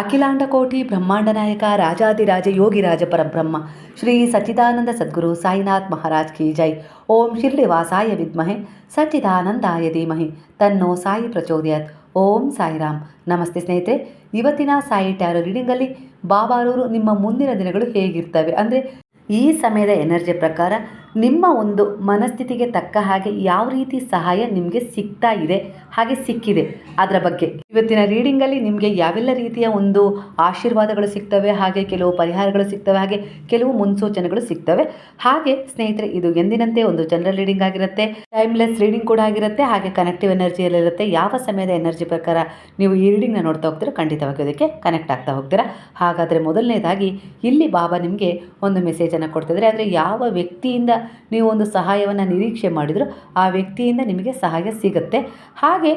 ಅಖಿಲಾಂಡ ಕೋಟಿ ಬ್ರಹ್ಮಾಂಡ ನಾಯಕ ರಾಜಾದಿರಾಜ ಯೋಗಿರಾಜ ಪರಬ್ರಹ್ಮ, ಶ್ರೀ ಸಚ್ಚಿದಾನಂದ ಸದ್ಗುರು ಸಾಯಿನಾಥ್ ಮಹಾರಾಜ್ ಕಿ ಜೈ. ಓಂ ಶಿರ್ಲಿವಾಸಾಯ ವಿದ್ಮಹೆ, ಸಚ್ಚಿದಾನಂದಾಯ ಧೀಮಹಿ. ತನ್ನೋ ಸಾಯಿ ಪ್ರಚೋದಯತ್. ಓಂ ಸಾಯಿರಾಮ್. ನಮಸ್ತೆ ಸ್ನೇಹಿತರೆ, ಇವತ್ತಿನ ಸಾಯಿ ಟ್ಯಾರೋ ರೀಡಿಂಗಲ್ಲಿ ಬಾಬಾರೂರು ನಿಮ್ಮ ಮುಂದಿನ ದಿನಗಳು ಹೇಗಿರ್ತವೆ? ಅಂದರೆ ಈ ಸಮಯದ ಎನರ್ಜಿ ಪ್ರಕಾರ ನಿಮ್ಮ ಒಂದು ಮನಸ್ಥಿತಿಗೆ ತಕ್ಕ ಹಾಗೆ ಯಾವ ರೀತಿ ಸಹಾಯ ನಿಮಗೆ ಸಿಗ್ತಾ ಇದೆ, ಹಾಗೆ ಸಿಕ್ಕಿದೆ. ಅದರ ಬಗ್ಗೆ ಇವತ್ತಿನ ರೀಡಿಂಗಲ್ಲಿ ನಿಮಗೆ ಯಾವೆಲ್ಲ ರೀತಿಯ ಒಂದು ಆಶೀರ್ವಾದಗಳು ಸಿಗ್ತವೆ, ಹಾಗೆ ಕೆಲವು ಪರಿಹಾರಗಳು ಸಿಗ್ತವೆ, ಹಾಗೆ ಕೆಲವು ಮುನ್ಸೂಚನೆಗಳು ಸಿಗ್ತವೆ. ಹಾಗೆ ಸ್ನೇಹಿತರೆ, ಇದು ಎಂದಿನಂತೆ ಒಂದು ಜನರಲ್ ರೀಡಿಂಗ್ ಆಗಿರುತ್ತೆ ಟೈಮ್ಲೆಸ್ ರೀಡಿಂಗ್ ಕೂಡ ಆಗಿರುತ್ತೆ, ಹಾಗೆ ಕನೆಕ್ಟಿವ್ ಎನರ್ಜಿಯಲ್ಲಿರುತ್ತೆ ಯಾವ ಸಮಯದ ಎನರ್ಜಿ ಪ್ರಕಾರ ನೀವು ಈ ರೀಡಿಂಗ್ನ ನೋಡ್ತಾ ಹೋಗ್ತೀರಾ ಖಂಡಿತವಾಗಿ ಅದಕ್ಕೆ ಕನೆಕ್ಟ್ ಆಗ್ತಾ ಹೋಗ್ತೀರಾ. ಹಾಗಾದರೆ ಮೊದಲನೇದಾಗಿ ಇಲ್ಲಿ ಬಾಬಾ ನಿಮಗೆ ಒಂದು ಮೆಸೇಜನ್ನು ಕೊಡ್ತಿದ್ರೆ ಆದರೆ ಯಾವ ವ್ಯಕ್ತಿಯಿಂದ ನೀವು ಒಂದು ಸಹಾಯವನ್ನು ನಿರೀಕ್ಷೆ ಮಾಡಿದರೂ ಆ ವ್ಯಕ್ತಿಯಿಂದ ನಿಮಗೆ ಸಹಾಯ ಸಿಗುತ್ತೆ. ಹಾಗೆ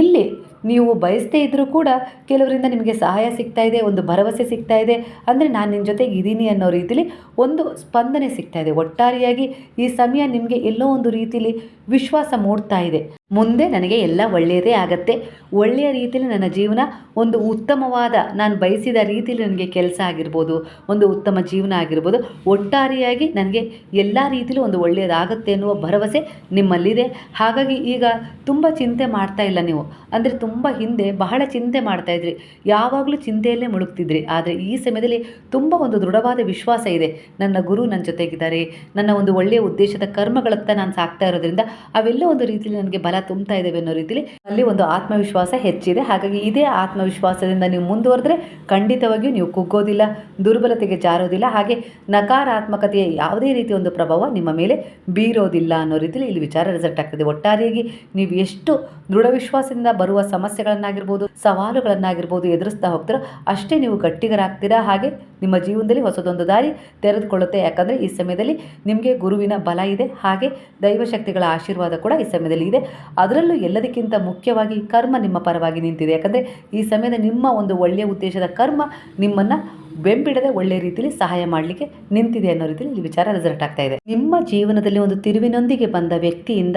ಇಲ್ಲಿ ನೀವು ಬಯಸದೇ ಇದ್ದರೂ ಕೂಡ ಕೆಲವರಿಂದ ನಿಮಗೆ ಸಹಾಯ ಸಿಗ್ತಾ ಇದೆ, ಒಂದು ಭರವಸೆ ಸಿಗ್ತಾ ಇದೆ. ಅಂದರೆ ನಾನು ನಿಮ್ಮ ಜೊತೆಗೆ ಇದ್ದೀನಿ ಅನ್ನೋ ರೀತಿಲಿ ಒಂದು ಸ್ಪಂದನೆ ಸಿಗ್ತಾ ಇದೆ. ಒಟ್ಟಾರೆಯಾಗಿ ಈ ಸಮಯ ನಿಮಗೆ ಎಲ್ಲೋ ಒಂದು ರೀತಿಲಿ ವಿಶ್ವಾಸ ಮೂಡ್ತಾ ಇದೆ. ಮುಂದೆ ನನಗೆ ಎಲ್ಲ ಒಳ್ಳೆಯದೇ ಆಗತ್ತೆ. ಒಳ್ಳೆಯ ರೀತಿಯಲ್ಲಿ ನನ್ನ ಜೀವನ ಒಂದು ಉತ್ತಮವಾದ, ನಾನು ಬಯಸಿದ ರೀತಿಯಲ್ಲಿ ನನಗೆ ಕೆಲಸ ಆಗಿರ್ಬೋದು, ಒಂದು ಉತ್ತಮ ಜೀವನ ಆಗಿರ್ಬೋದು, ಒಟ್ಟಾರೆಯಾಗಿ ನನಗೆ ಎಲ್ಲ ರೀತಿಯಲ್ಲೂ ಒಂದು ಒಳ್ಳೆಯದಾಗತ್ತೆ ಅನ್ನುವ ಭರವಸೆ ನಿಮ್ಮಲ್ಲಿದೆ. ಹಾಗಾಗಿ ಈಗ ತುಂಬ ಚಿಂತೆ ಮಾಡ್ತಾ ಇಲ್ಲ ನೀವು. ಅಂದರೆ ತುಂಬ ಹಿಂದೆ ಬಹಳ ಚಿಂತೆ ಮಾಡ್ತಾ ಇದ್ರಿ. ಯಾವಾಗಲೂ ಚಿಂತೆಯಲ್ಲೇ ಮುಳುಗ್ತಿದ್ರಿ. ಆದರೆ ಈ ಸಮಯದಲ್ಲಿ ತುಂಬ ಒಂದು ದೃಢವಾದ ವಿಶ್ವಾಸ ಇದೆ. ನನ್ನ ಗುರು ನನ್ನ ಜೊತೆಗಿದ್ದಾರೆ. ನನ್ನ ಒಂದು ಒಳ್ಳೆಯ ಉದ್ದೇಶದ ಕರ್ಮಗಳತ್ತ ನಾನು ಸಾಕ್ತಾ ಇರೋದ್ರಿಂದ ಅವೆಲ್ಲ ಒಂದು ರೀತಿಯಲ್ಲಿ ನನಗೆ ಬಲ ತುಂಬ್ತಾ ಇದ್ದಾವೆ ಅನ್ನೋ ರೀತಿಯಲ್ಲಿ ಅಲ್ಲಿ ಒಂದು ಆತ್ಮವಿಶ್ವಾಸ ಹೆಚ್ಚಿದೆ. ಹಾಗಾಗಿ ಇದೇ ಆತ್ಮವಿಶ್ವಾಸದಿಂದ ನೀವು ಮುಂದುವರೆದ್ರೆ ಖಂಡಿತವಾಗಿಯೂ ನೀವು ಕುಗ್ಗೋದಿಲ್ಲ, ದುರ್ಬಲತೆಗೆ ಜಾರೋದಿಲ್ಲ. ಹಾಗೆ ನಕಾರಾತ್ಮಕತೆಯ ಯಾವುದೇ ರೀತಿಯ ಒಂದು ಪ್ರಭಾವ ನಿಮ್ಮ ಮೇಲೆ ಬೀರೋದಿಲ್ಲ ಅನ್ನೋ ರೀತಿಯಲ್ಲಿ ಇಲ್ಲಿ ವಿಚಾರ ರಿಸಲ್ಟ್ ಆಗ್ತದೆ. ಒಟ್ಟಾರೆಯಾಗಿ ನೀವು ಎಷ್ಟು ದೃಢ ವಿಶ್ವಾಸದಿಂದ ಬರುವ ಸಮಸ್ಯೆಗಳನ್ನಾಗಿರ್ಬೋದು, ಸವಾಲುಗಳನ್ನಾಗಿರ್ಬೋದು ಎದುರಿಸ್ತಾ ಹೋಗ್ತೀರೋ, ಅಷ್ಟೇ ನೀವು ಗಟ್ಟಿಗರಾಗ್ತೀರಾ? ಹಾಗೆ ನಿಮ್ಮ ಜೀವನದಲ್ಲಿ ಹೊಸದೊಂದು ದಾರಿ ತೆರೆದುಕೊಳ್ಳುತ್ತೆ. ಯಾಕಂದರೆ ಈ ಸಮಯದಲ್ಲಿ ನಿಮಗೆ ಗುರುವಿನ ಬಲ ಇದೆ, ಹಾಗೆ ದೈವಶಕ್ತಿಗಳ ಆಶೀರ್ವಾದ ಕೂಡ ಈ ಸಮಯದಲ್ಲಿ ಇದೆ. ಅದರಲ್ಲೂ ಎಲ್ಲದಕ್ಕಿಂತ ಮುಖ್ಯವಾಗಿ ಕರ್ಮ ನಿಮ್ಮ ಪರವಾಗಿ ನಿಂತಿದೆ. ಯಾಕಂದರೆ ಈ ಸಮಯದ ನಿಮ್ಮ ಒಂದು ಒಳ್ಳೆಯ ಉದ್ದೇಶದ ಕರ್ಮ ನಿಮ್ಮನ್ನು ಬೆಂಬಿಡದೆ ಒಳ್ಳೆ ರೀತಿಯಲ್ಲಿ ಸಹಾಯ ಮಾಡಲಿಕ್ಕೆ ನಿಂತಿದೆ ಅನ್ನೋ ರೀತಿಯಲ್ಲಿ ಈ ವಿಚಾರ ರಿಸಲ್ಟ್ ಆಗ್ತಾ ಇದೆ. ನಿಮ್ಮ ಜೀವನದಲ್ಲಿ ಒಂದು ತಿರುವಿನೊಂದಿಗೆ ಬಂದ ವ್ಯಕ್ತಿಯಿಂದ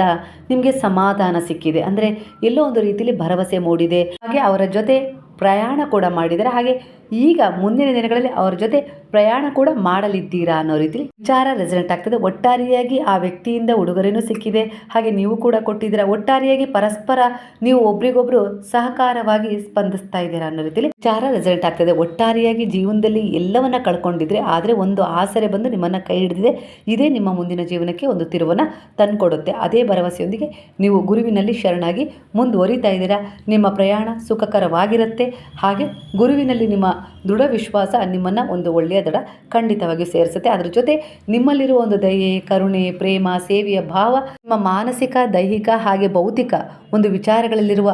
ನಿಮಗೆ ಸಮಾಧಾನ ಸಿಕ್ಕಿದೆ. ಅಂದರೆ ಎಲ್ಲೋ ಒಂದು ರೀತಿಯಲ್ಲಿ ಭರವಸೆ ಮೂಡಿದೆ. ಹಾಗೆ ಅವರ ಜೊತೆ ಪ್ರಯಾಣ ಕೂಡ ಮಾಡಿದರೆ ಹಾಗೆ ಈಗ ಮುಂದಿನ ದಿನಗಳಲ್ಲಿ ಅವರ ಜೊತೆ ಪ್ರಯಾಣ ಕೂಡ ಮಾಡಲಿದ್ದೀರಾ ಅನ್ನೋ ರೀತಿಲಿ ವಿಚಾರ ರೆಸೆಂಟ್ ಆಗ್ತದೆ. ಒಟ್ಟಾರಿಯಾಗಿ ಆ ವ್ಯಕ್ತಿಯಿಂದ ಉಡುಗೊರೆನೂ ಸಿಕ್ಕಿದೆ. ಹಾಗೆ ನೀವು ಕೂಡ ಕೊಟ್ಟಿದ್ದೀರಾ. ಒಟ್ಟಾರೆಯಾಗಿ ಪರಸ್ಪರ ನೀವು ಒಬ್ರಿಗೊಬ್ರು ಸಹಕಾರವಾಗಿ ಸ್ಪಂದಿಸ್ತಾ ಇದ್ದೀರಾ ಅನ್ನೋ ರೀತಿಲಿ ವಿಚಾರ ರೆಸೆಂಟ್ ಆಗ್ತದೆ. ಒಟ್ಟಾರೆಯಾಗಿ ಜೀವನದಲ್ಲಿ ಎಲ್ಲವನ್ನ ಕಳ್ಕೊಂಡಿದ್ರೆ ಆದರೆ ಒಂದು ಆಸರೆ ಬಂದು ನಿಮ್ಮನ್ನು ಕೈ ಹಿಡಿದಿದೆ. ಇದೇ ನಿಮ್ಮ ಮುಂದಿನ ಜೀವನಕ್ಕೆ ಒಂದು ತಿರುವನ್ನು ತಂದುಕೊಡುತ್ತೆ. ಅದೇ ಭರವಸೆಯೊಂದಿಗೆ ನೀವು ಗುರುವಿನಲ್ಲಿ ಶರಣಾಗಿ ಮುಂದುವರಿತಾ ಇದ್ದೀರಾ. ನಿಮ್ಮ ಪ್ರಯಾಣ ಸುಖಕರವಾಗಿರುತ್ತೆ. ಹಾಗೆ ಗುರುವಿನಲ್ಲಿ ನಿಮ್ಮ ದೃಢ ವಿಶ್ವಾಸ ನಿಮ್ಮನ್ನು ಒಂದು ಒಳ್ಳೆಯ ದಡ ಖಂಡಿತವಾಗಿಯೂ ಸೇರಿಸುತ್ತೆ. ಅದರ ಜೊತೆ ನಿಮ್ಮಲ್ಲಿರುವ ಒಂದು ದಯೆ, ಕರುಣೆ, ಪ್ರೇಮ, ಸೇವೆಯ ಭಾವ, ನಿಮ್ಮ ಮಾನಸಿಕ, ದೈಹಿಕ ಹಾಗೆ ಭೌತಿಕ ಒಂದು ವಿಚಾರಗಳಲ್ಲಿರುವ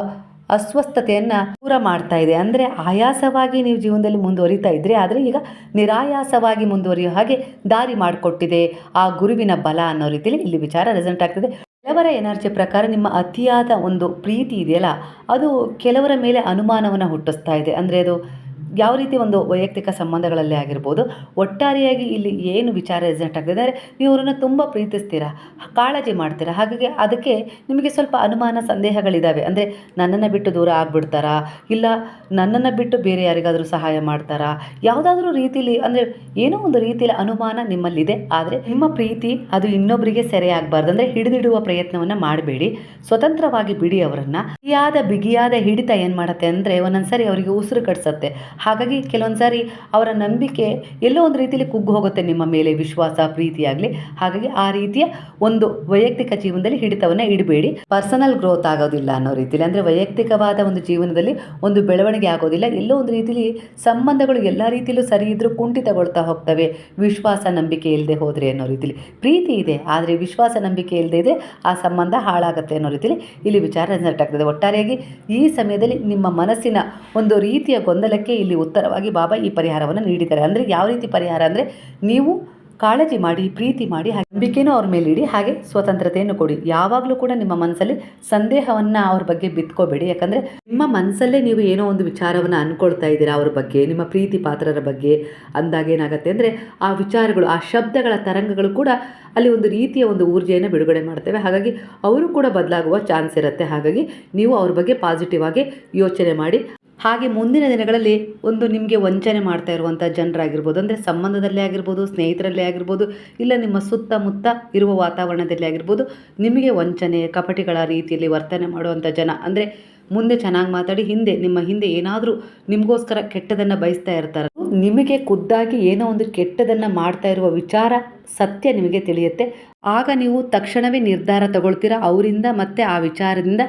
ಅಸ್ವಸ್ಥತೆಯನ್ನು ದೂರ ಮಾಡ್ತಾ ಇದೆ. ಅಂದರೆ ಆಯಾಸವಾಗಿ ನೀವು ಜೀವನದಲ್ಲಿ ಮುಂದುವರಿತಾ ಇದ್ರೆ ಆದರೆ ಈಗ ನಿರಾಯಾಸವಾಗಿ ಮುಂದುವರಿಯೋ ಹಾಗೆ ದಾರಿ ಮಾಡಿಕೊಟ್ಟಿದೆ. ಆ ಗುರುವಿನ ಬಲ ಅನ್ನೋ ರೀತಿಯಲ್ಲಿ ಇಲ್ಲಿ ವಿಚಾರ ರೆಸೆಂಟ್ ಆಗ್ತದೆ. ಕೆಲವರ ಎನರ್ಜಿ ಪ್ರಕಾರ ನಿಮ್ಮ ಅತಿಯಾದ ಒಂದು ಪ್ರೀತಿ ಇದೆಯಲ್ಲ, ಅದು ಕೆಲವರ ಮೇಲೆ ಅನುಮಾನವನ್ನು ಹುಟ್ಟಿಸ್ತಾ ಇದೆ. ಅಂದರೆ ಅದು ಯಾವ ರೀತಿ ಒಂದು ವೈಯಕ್ತಿಕ ಸಂಬಂಧಗಳಲ್ಲೇ ಆಗಿರ್ಬೋದು, ಒಟ್ಟಾರೆಯಾಗಿ ಇಲ್ಲಿ ಏನು ವಿಚಾರ ರೆಸೆಂಟ್ ಆಗ್ತದೆ ನೀವು ಅವರನ್ನು ತುಂಬ ಪ್ರೀತಿಸ್ತೀರಾ, ಕಾಳಜಿ ಮಾಡ್ತೀರಾ, ಹಾಗಾಗಿ ಅದಕ್ಕೆ ನಿಮಗೆ ಸ್ವಲ್ಪ ಅನುಮಾನ ಸಂದೇಹಗಳಿದ್ದಾವೆ ಅಂದರೆ ನನ್ನನ್ನು ಬಿಟ್ಟು ದೂರ ಆಗ್ಬಿಡ್ತಾರಾ, ಇಲ್ಲ ನನ್ನನ್ನು ಬಿಟ್ಟು ಬೇರೆ ಯಾರಿಗಾದರೂ ಸಹಾಯ ಮಾಡ್ತಾರಾ, ಯಾವುದಾದ್ರೂ ರೀತಿಲಿ, ಅಂದರೆ ಏನೋ ಒಂದು ರೀತಿಯಲ್ಲಿ ಅನುಮಾನ ನಿಮ್ಮಲ್ಲಿದೆ, ಆದರೆ ನಿಮ್ಮ ಪ್ರೀತಿ ಅದು ಇನ್ನೊಬ್ಬರಿಗೆ ಸೆರೆ ಆಗಬಾರ್ದು ಅಂದರೆ ಹಿಡಿದಿಡುವ ಪ್ರಯತ್ನವನ್ನು ಮಾಡಬೇಡಿ, ಸ್ವತಂತ್ರವಾಗಿ ಬಿಡಿ ಅವರನ್ನು. ಬಿಗಿಯಾದ ಬಿಗಿಯಾದ ಹಿಡಿತ ಏನು ಮಾಡುತ್ತೆ ಅಂದರೆ ಒಂದೊಂದ್ಸರಿ ಅವರಿಗೆ ಉಸಿರು ಕಟ್ಸತ್ತೆ. ಹಾಗಾಗಿ ಕೆಲವೊಂದು ಸಾರಿ ಅವರ ನಂಬಿಕೆ ಎಲ್ಲೋ ಒಂದು ರೀತಿಯಲ್ಲಿ ಕುಗ್ಗು ಹೋಗುತ್ತೆ ನಿಮ್ಮ ಮೇಲೆ ವಿಶ್ವಾಸ ಪ್ರೀತಿಯಾಗಲಿ ಹಾಗಾಗಿ ಆ ರೀತಿಯ ಒಂದು ವೈಯಕ್ತಿಕ ಜೀವನದಲ್ಲಿ ಹಿಡಿತವನ್ನು ಇಡಬೇಡಿ. ಪರ್ಸನಲ್ ಗ್ರೋತ್ ಆಗೋದಿಲ್ಲ ಅನ್ನೋ ರೀತಿಯಲ್ಲಿ ಅಂದರೆ ವೈಯಕ್ತಿಕವಾದ ಒಂದು ಜೀವನದಲ್ಲಿ ಒಂದು ಬೆಳವಣಿಗೆ ಆಗೋದಿಲ್ಲ. ಎಲ್ಲೋ ಒಂದು ರೀತಿಯಲ್ಲಿ ಸಂಬಂಧಗಳು ಎಲ್ಲ ರೀತಿಯಲ್ಲೂ ಸರಿ ಇದ್ದರೂ ಕುಂಠಿತಗೊಳ್ತಾ ಹೋಗ್ತವೆ. ವಿಶ್ವಾಸ, ನಂಬಿಕೆ ಇಲ್ಲದೆ ಹೋದರೆ ಅನ್ನೋ ರೀತಿಯಲ್ಲಿ ಪ್ರೀತಿ ಇದೆ, ಆದರೆ ವಿಶ್ವಾಸ, ನಂಬಿಕೆ ಇಲ್ಲದೆ ಇದೆ ಆ ಸಂಬಂಧ ಹಾಳಾಗುತ್ತೆ ಅನ್ನೋ ರೀತಿಯಲ್ಲಿ ಇಲ್ಲಿ ವಿಚಾರ ರಿಸಲ್ಟ್ ಆಗ್ತದೆ ಒಟ್ಟಾರೆಯಾಗಿ ಈ ಸಮಯದಲ್ಲಿ ನಿಮ್ಮ ಮನಸ್ಸಿನ ಒಂದು ರೀತಿಯ ಗೊಂದಲಕ್ಕೆ ಇಲ್ಲಿ ಉತ್ತರವಾಗಿ ಬಾಬಾ ಈ ಪರಿಹಾರವನ್ನು ನೀಡಿದ್ದಾರೆ. ಅಂದರೆ ಯಾವ ರೀತಿ ಪರಿಹಾರ ಅಂದರೆ ನೀವು ಕಾಳಜಿ ಮಾಡಿ, ಪ್ರೀತಿ ಮಾಡಿ ನಂಬಿಕೆನೂ ಅವ್ರ ಮೇಲೆ ಇಡಿ, ಹಾಗೆ ಸ್ವತಂತ್ರತೆಯನ್ನು ಕೊಡಿ. ಯಾವಾಗಲೂ ಕೂಡ ನಿಮ್ಮ ಮನಸ್ಸಲ್ಲಿ ಸಂದೇಹವನ್ನು ಅವ್ರ ಬಗ್ಗೆ ಬಿತ್ಕೋಬೇಡಿ. ಯಾಕಂದರೆ ನಿಮ್ಮ ಮನಸ್ಸಲ್ಲೇ ನೀವು ಏನೋ ಒಂದು ವಿಚಾರವನ್ನು ಅಂದ್ಕೊಳ್ತಾ ಇದ್ದೀರಾ ಅವ್ರ ಬಗ್ಗೆ, ನಿಮ್ಮ ಪ್ರೀತಿ ಪಾತ್ರರ ಬಗ್ಗೆ, ಅಂದಾಗ ಏನಾಗುತ್ತೆ ಅಂದರೆ ಆ ವಿಚಾರಗಳು, ಆ ಶಬ್ದಗಳ ತರಂಗಗಳು ಕೂಡ ಅಲ್ಲಿ ಒಂದು ರೀತಿಯ ಒಂದು ಊರ್ಜೆಯನ್ನು ಬಿಡುಗಡೆ ಮಾಡ್ತೇವೆ. ಹಾಗಾಗಿ ಅವರು ಕೂಡ ಬದಲಾಗುವ ಚಾನ್ಸ್ ಇರುತ್ತೆ. ಹಾಗಾಗಿ ನೀವು ಅವ್ರ ಬಗ್ಗೆ ಪಾಸಿಟಿವ್ ಆಗಿ ಯೋಚನೆ ಮಾಡಿ. ಹಾಗೆ ಮುಂದಿನ ದಿನಗಳಲ್ಲಿ ಒಂದು ನಿಮಗೆ ವಂಚನೆ ಮಾಡ್ತಾ ಇರುವಂಥ ಜನರಾಗಿರ್ಬೋದು, ಅಂದರೆ ಸಂಬಂಧದಲ್ಲೇ ಆಗಿರ್ಬೋದು, ಸ್ನೇಹಿತರಲ್ಲೇ ಆಗಿರ್ಬೋದು, ಇಲ್ಲ ನಿಮ್ಮ ಸುತ್ತಮುತ್ತ ಇರುವ ವಾತಾವರಣದಲ್ಲಿ ಆಗಿರ್ಬೋದು, ನಿಮಗೆ ವಂಚನೆ, ಕಪಟಿಗಳ ರೀತಿಯಲ್ಲಿ ವರ್ತನೆ ಮಾಡುವಂಥ ಜನ. ಅಂದರೆ ಮುಂದೆ ಚೆನ್ನಾಗಿ ಮಾತಾಡಿ, ಹಿಂದೆ, ನಿಮ್ಮ ಹಿಂದೆ ಏನಾದರೂ ನಿಮಗೋಸ್ಕರ ಕೆಟ್ಟದನ್ನು ಬಯಸ್ತಾ ಇರ್ತಾರೆ. ನಿಮಗೆ ಖುದ್ದಾಗಿ ಏನೋ ಒಂದು ಕೆಟ್ಟದನ್ನು ಮಾಡ್ತಾ ಇರುವ ವಿಚಾರ ಸತ್ಯ ನಿಮಗೆ ತಿಳಿಯುತ್ತೆ. ಆಗ ನೀವು ತಕ್ಷಣವೇ ನಿರ್ಧಾರ ತಗೊಳ್ತೀರಾ? ಅವರಿಂದ ಮತ್ತೆ ಆ ವಿಚಾರದಿಂದ